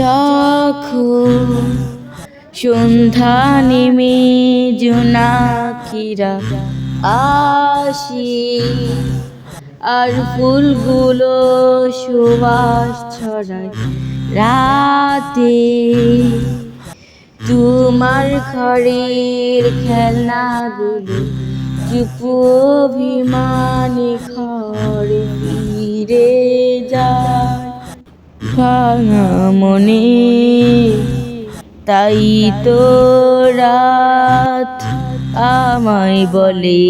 যখন সন্ধ্যা নেমে জোনাকিরা আসি, আর ফুলগুলো সুবাস ছড়ায় রাতে। তোমার ঘরের খেলনাগুলো চুপ অভিমানে ঘরে। ভাঙা মনে। তাই তো রাত আমায় বলে,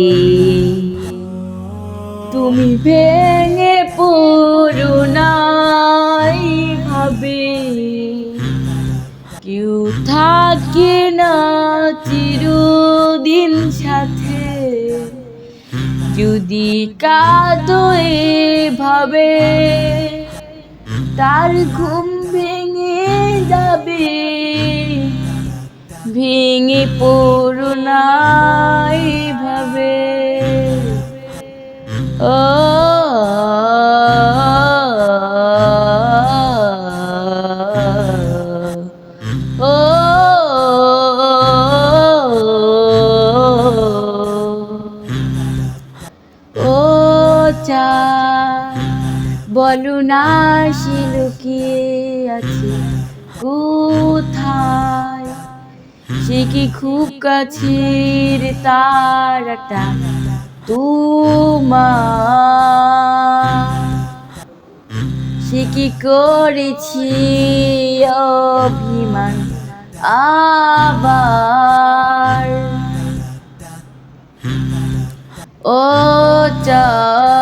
তুমি ভেঙে পড়ো নাই ভাবে। কেউ থাকে না চিরদিন সাথে। যদি কাঁদো ভাবে তার ঘুম ভেঙে যাবে। ভেঙে পড়ুনাই ভাবে। ও বলো না, সে লুকিয়ে আছে কোথায়? সে কি খুব কাছের তারাটা সে কি করেছি অভিমান আবার? ও চাঁদ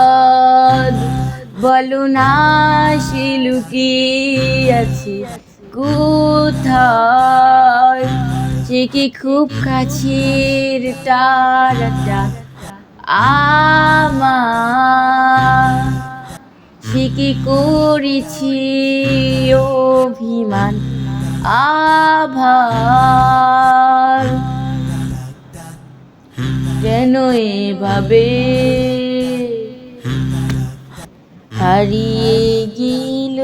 বলো না সে লুকিয়ে আছে কোথায়? সে কি খুব কাছের তারাটা? আমার। সে কি করেছি অভিমান? আভার। কেন এভাবে হারিয়ে গেল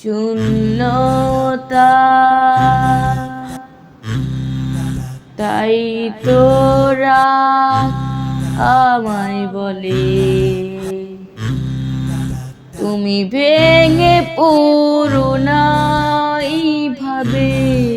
শূন্যতা। তাই তোরা আমায় বলে তুমি ভেঙে না এইভাবে থাক